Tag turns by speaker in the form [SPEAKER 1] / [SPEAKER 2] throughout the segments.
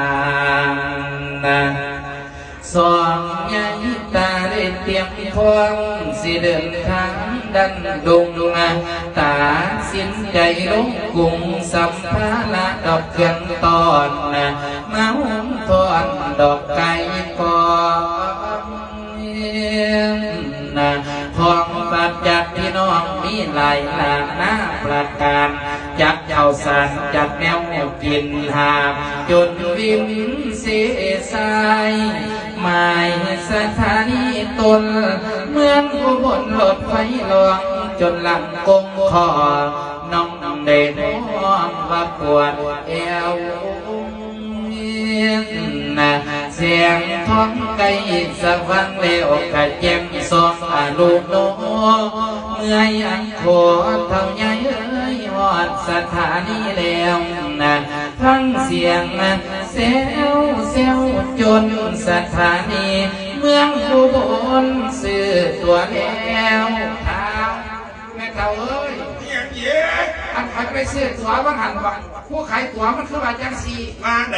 [SPEAKER 1] านสองยายตาได้เตรียมพร้อมสิเดินทางดันดงนะตาสิ้นใจลงกรุงสัมภาระดอกเกนตอนนะมาหุมทอนดอกไก่ปอมนะของฝากจากพี่น้องมีหลายหลากหน้าประการ จ้าสารจากแนวกินหาบจนวิมเสียสายหมายสถานีตน เมืองอุบลรถไฟหลวงจนหลังกงคอน้องเด่นห้องว่าปวดเอวนเสียงท้องไก่สะฟังเลวกะเจ็มสองอลูกโนเมื่อยังโคเท่าใหญ่ อ้ยหอดสถานีแล้วนะฟังเสียงนะเซลเซลจนสถานี เมืองอุบลซื้อตัวแล้วเท้าแม่เท้าเอ้ย
[SPEAKER 2] อย่างเย็ด
[SPEAKER 1] อันขันไปซื้อตัวว่าหันว่าผู้ขายตัวมันคือว่าจังสี
[SPEAKER 2] มาไหน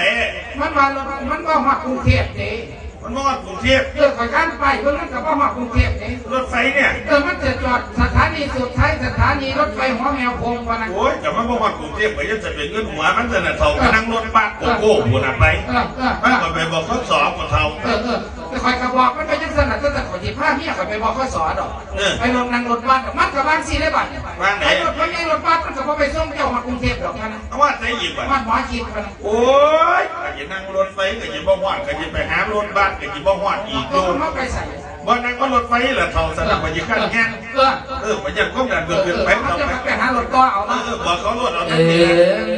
[SPEAKER 1] มันว่ารถมันว่ามากรุงเทพเด้
[SPEAKER 2] มันมอดกรุงเทพ
[SPEAKER 1] เออขอยการไปเพิ่งนั้นกับว่ามากรุงเทพเด้
[SPEAKER 2] รถไฟเนี่ย
[SPEAKER 1] เออมันจะจอดสถานีสุดท้ายสถานีรถไฟหัวแมวโพงวะนะ
[SPEAKER 2] โอ้ยแต่มันมอดกรุงเทพก็ยังจะเป็นเงินหัวมันจะน่ะเท่ากับนั่งรถบัสโกโก้บุญไป
[SPEAKER 1] เออเออเอ
[SPEAKER 2] มัน
[SPEAKER 1] อ
[SPEAKER 2] ก็ไปบอกเขาสอบกับเท่า
[SPEAKER 1] เออเออ แต่คอยกระบอกมันไปยังสนัดตั้งแต่ขอยจีผ้าเมียขอยไปบอกข้อสอดอก
[SPEAKER 2] เออ
[SPEAKER 1] ไปลงนั่งรถบัสมันกับบางสีได้บัตร
[SPEAKER 2] บ้านไหน
[SPEAKER 1] ไอ้รถมันยังรถบัสมันก็บ่ไปส่งเจ้ามากรุงเทพดอกนะ
[SPEAKER 2] เอาว่าใจหยิบอะ
[SPEAKER 1] มันหมอจีบมัน
[SPEAKER 2] โอ้ยก็จะนั่งรถไฟก็จะบ่หอดก็จะไปหารถบัสก็จะบ่หอดอีก
[SPEAKER 1] เอ
[SPEAKER 2] โด
[SPEAKER 1] อนมันไปใส่
[SPEAKER 2] บ่นั่งก็รถไฟแหละเท่าสนับไปยิ่งขั้นแห้ง
[SPEAKER 1] เออ
[SPEAKER 2] เออไปยังก้มดันเกินเกินไป
[SPEAKER 1] มัน
[SPEAKER 2] เท่า
[SPEAKER 1] จะ
[SPEAKER 2] ไป
[SPEAKER 1] ไปหารถก็เอา
[SPEAKER 2] เอ
[SPEAKER 1] เนาะ
[SPEAKER 2] อบอกเขารถเอา
[SPEAKER 1] เอ
[SPEAKER 2] ทั้งนี้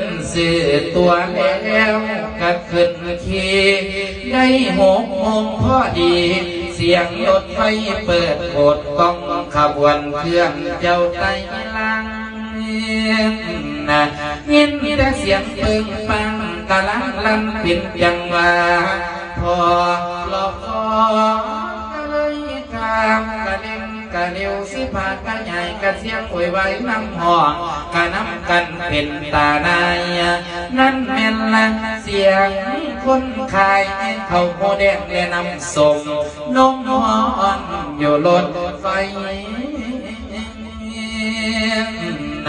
[SPEAKER 1] อสื่อตัวแล้วก็ขึ้นขี่ได้หกโมงพอดีเสียงรถไฟเปิดโบดกองขบวนเครื่องเจ้าไตลังนะยินแต่เสียงปึงปังกะลังลันเป็นจังหวะพอลอกคอก็เลยกามกะเด็นกะเดียวสิผากกะใหญ่กะเสียงโวยวายน้ำห้องกะน้ำกันเป็นตาในนั่นแม่นละเสียงคนขายเขาโมแดงและน้ำสมนมหอนอยู่รถไฟ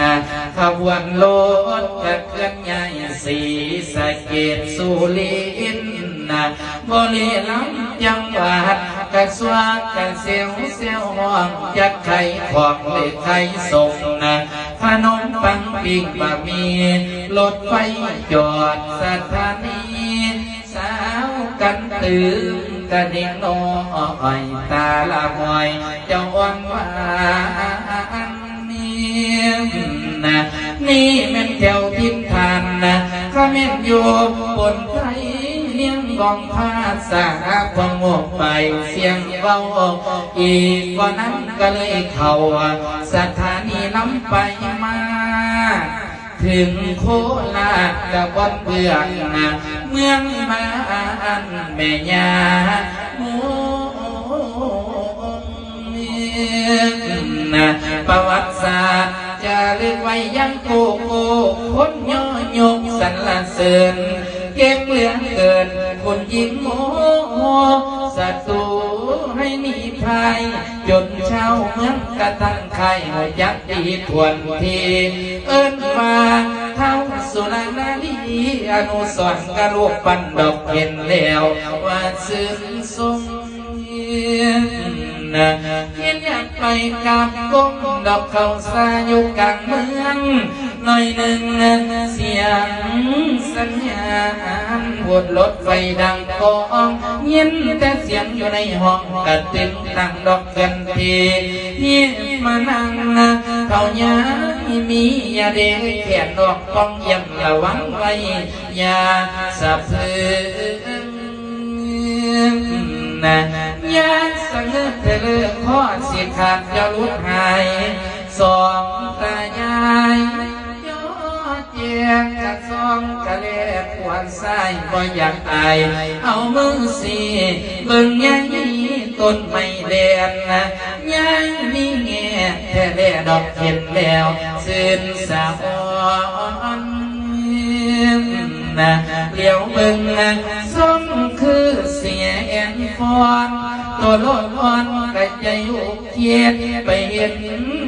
[SPEAKER 1] นะขบวนรถจะเคลื่อนย้ายสีสะเกตสุรินทร์นะบริลัมย์จังหวัด กระสวงกระเซลเซลห้องจักไข่ของเลขไข่ส่งนะขนมปังปิ้งบะหมี่รถไฟจอดสถานีสาวกันตื่นกระดิ่งน้อยตาละหอยเจ้าอ่อนหวานนี่นะนี่แม่นแถวทิมทานนะข้าแม่นอยู่บน ยเลี้ยงกองผ้าสาพงกไปเสียงเบาอีกกว่านั้นก็เลยเข้าสถานีลำไปมาถึงโคราชกะวันเบืองนเมืองบ้านแม่ยาโมเมืองนประวัติศาสตร์จะลึกไว้ยังโกโก้คนย่อยกสรรเสริญ เก็บเหลืองเกิน คนยิงโมศัตรูให้หนีภัยจนเช้าเมืองกระตั้งไข่หยักษ์ดีทวนทีเอิ้นมาเท่าสุรนารีอนุสรกระลวกปันดอกเห็นแล้วว่าซึ้งทรงเย็นนะเห็นอยากไปกับกงดอกเขาสาอยู่กลางเมือง หน่อยหนึ่งเสียง สัญญาณบนรถไฟดังกองยินแต่เสียงอยู่ในห้องกระตินตั้งดอกกันทีที่มานั่งนะเขายามียาเด็กแขนดอกป้องเยี่ยมระวังไว้ยาสับสืนะยาสังเกตเลือข้อสิขาดจะลุดหายสองตายายยอดเจียงกระซ องกะเล็ดหวานไส้บ่อยากตาย เอามือสีเบิ่งยังมีต้นไม่แดนนะยังมีแง่แท้แลดอกเห็นแล้วซื่นสาวนนะเลี้ยวเบิ่งนะสมคือเสียแอนฟอนตัวโลดอ่อนกระใจอุกเย็นไปเห็น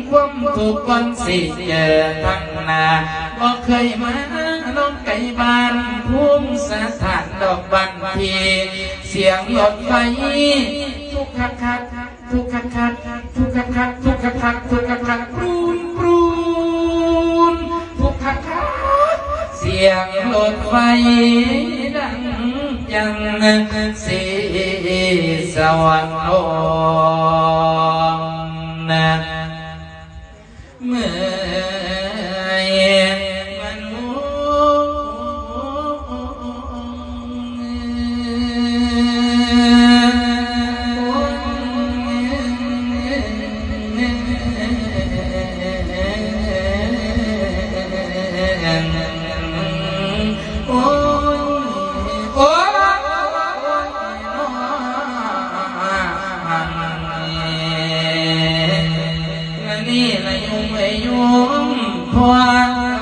[SPEAKER 1] ความถูกข์วันสิเจอทั้งนาบ่เคยมา น้องไก่บานภูมิสถานดอกบันทีเสียงรถไฟทุกคักคักทุกคักคักทุกคักคักทุกคักคักทุกคักคักปรูนปรูนทุกคักคักเสียงรถไฟดังจังสีสวรรค์โองนะเมื่อ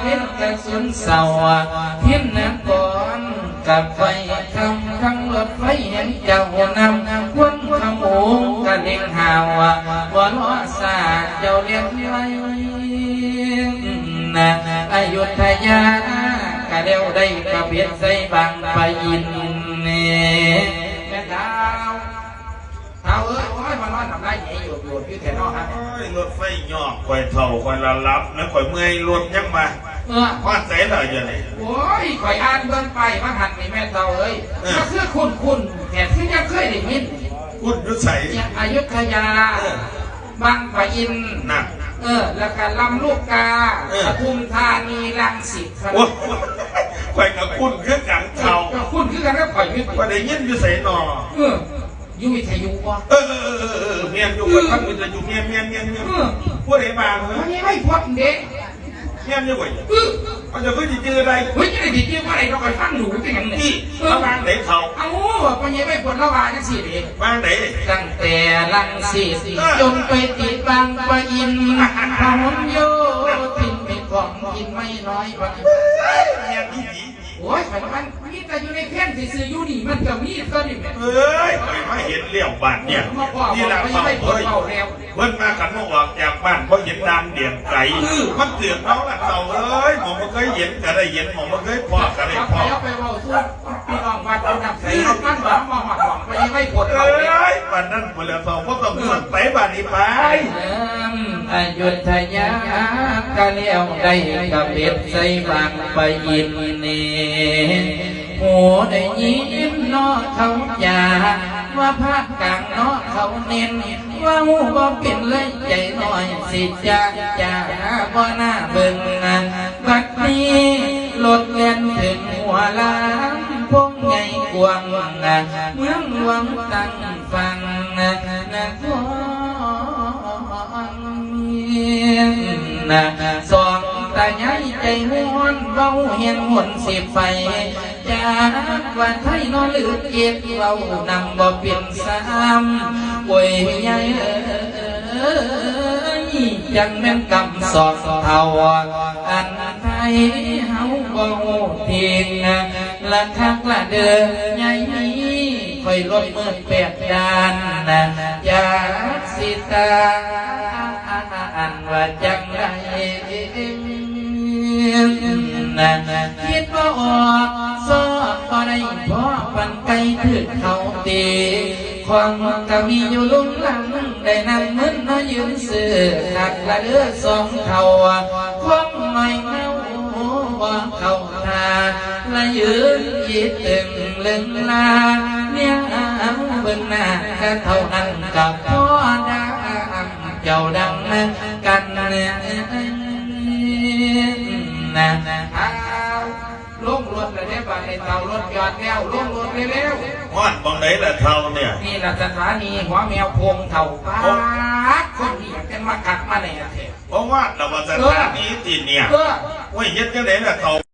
[SPEAKER 1] เว้นกระสุนเสาเพี้ยนนักก่อนกับไฟคำทั้งรถไฟเห็นเจ้านำควนขโมงกระเด้งหาวบ่ล้อสาเจ้าเลี้ยงไว้นะอายุทยากะเดียวได้กระเบียดใส่บางไปอินานอนทำไรเหยอยู่อยู่ที่แถวนอกฮะ
[SPEAKER 2] โอ้ยรถไฟหยอกคอยเท่าคอยละลับนะคอยเมื่อยรถยังมา
[SPEAKER 1] เออ
[SPEAKER 2] พอดใส่เลยยังไง
[SPEAKER 1] โอ้ยข่อยอ่านเบิ่งไปมาหันนี่แม่เต่าเอ้ย
[SPEAKER 2] เออ
[SPEAKER 1] ก็คือคุณคุณแต่คือยังเคยได้ยิน
[SPEAKER 2] คุณยุใส่
[SPEAKER 1] อย่างอยุธยา
[SPEAKER 2] เออ
[SPEAKER 1] บางปะอิน
[SPEAKER 2] หนัก
[SPEAKER 1] เออ แล้วก็ลำลูกกา
[SPEAKER 2] เออ
[SPEAKER 1] ปทุมธานีรังสิตครับ
[SPEAKER 2] โอ้ยคอยกับคุณเครื่องกังเข่า
[SPEAKER 1] ก็คุณคือกันแล้วข่อยยึด
[SPEAKER 2] ว่าได้ยินอยู่ใส่หนอ
[SPEAKER 1] เอออ ยุวิทยุวะ
[SPEAKER 2] เออเออเออเออเมียนอยู่กับท่านมันจะอยู่เมียนเมียนเมียนเมียน
[SPEAKER 1] เออ
[SPEAKER 2] พวกไหนมาเหรอ
[SPEAKER 1] วันนี้ไม่พอดเด็ก
[SPEAKER 2] เมียนอยู่ไหน
[SPEAKER 1] เออ
[SPEAKER 2] มันจะขึ้นจะเจออะไร
[SPEAKER 1] เฮ้ยจะได้ดีเกี่ยวกับอะไรเราคอยฟังหนูเป็นอย่างนี้
[SPEAKER 2] ระวางไหนเขา
[SPEAKER 1] เอ้าวันนี้ไม่พอดละวาจังสิเด็ก
[SPEAKER 2] วางไหน
[SPEAKER 1] ตั้งแต่ลังสีจนไปติดบางปะอินพหลโยธินมีของกินไม่น้อยวัน
[SPEAKER 2] เมียนที่ดี
[SPEAKER 1] โอ้ยข่อยมัน มีแต่อยู่ในเพ่นที่ซื้ออยู่นี่มันก็มีก็นี่แหละ
[SPEAKER 2] เอ้ยคอยมาเห็นเลี้ยวบ้านเนี่ย
[SPEAKER 1] มาบอก
[SPEAKER 2] นี่แหละ
[SPEAKER 1] ไม่
[SPEAKER 2] เขา
[SPEAKER 1] ไม่ปวด
[SPEAKER 2] เฮ้ย
[SPEAKER 1] เข่าแล้ว
[SPEAKER 2] เพิ่นมากันเมื่อออกจากบ้านเพราะเห็นดำเดียนไก่มันเตือนเขาละเขาเอ้ยหมอมันเคยเห็นก็ได้เห็นหมอมันเคยพอก็ได้
[SPEAKER 1] เอา
[SPEAKER 2] พ
[SPEAKER 1] ไป
[SPEAKER 2] อ
[SPEAKER 1] เอาไปเว่าสู้พี่น้องวัดเอาดับใส่เอาปั้นหวังมาหวังหวังไปไม่ปวด
[SPEAKER 2] เอ
[SPEAKER 1] เข่าแล้ว้
[SPEAKER 2] ยวันนั้นเวลาสองพวกต้องส่วนไปบ้านนี้ไป
[SPEAKER 1] เอิ่มอยุธยาก็เลี้ยวได้กับเบ็ดใส่บางไปอินนี่ หูได้ยินเนาะเขาจาว่าภาคกลางเนาะเขาเน้นว่าหูบ่เป็นเลยใจน้อยสิจ้าจ้าบ่หน้าเบิ่งนะบัดนี้รถเลียนถึงหัวลามพงใหญ่กวางนะเมืองหลวงตั้งฟังนะนะขอนะสองตาใหญ่ใจม้วนเบาเฮียนหวนสิไฟ จากวันไทยนอนลืดเก็บเบานำบ่เปลี่ยนซ้ำป่วยใหญ่ยังแม่นกำสอกเท่าอันไทยเฮาบ่ฮู้ทิ้งละคักละเด้อใหญ่ค่อยลดมือแปดดานนะอยากสิตาอันว่าจังไรนะคิดว่าออก ไกลถือเขาตีความก็มีอยู่ลุ่มหลัง ได้นำเงินมายืมซื้อขัดละเลือสองเขาความไม่เงาว่าเขาทาละยืนคิดตึงลึงลาเนี่ยเบิ่งหน้าก็เท่านั้นกับพ่อดาเจ้าดังกันเนี่ยนะ รถเลยได้ป่ะในเตารถยอดแล้วลงรถเร็ว
[SPEAKER 2] ฮอดบางไหนละเท่าเนี่ย
[SPEAKER 1] ๆนี่แหละสถานีหัวแมวโพงเถ่าป้าดคนนี้จะมากัดมาแน่เถอะ
[SPEAKER 2] เพราะว่าเรามาสถานีติเนี่ย
[SPEAKER 1] เออ
[SPEAKER 2] ว่าเฮ็ดจังไหนละเท่า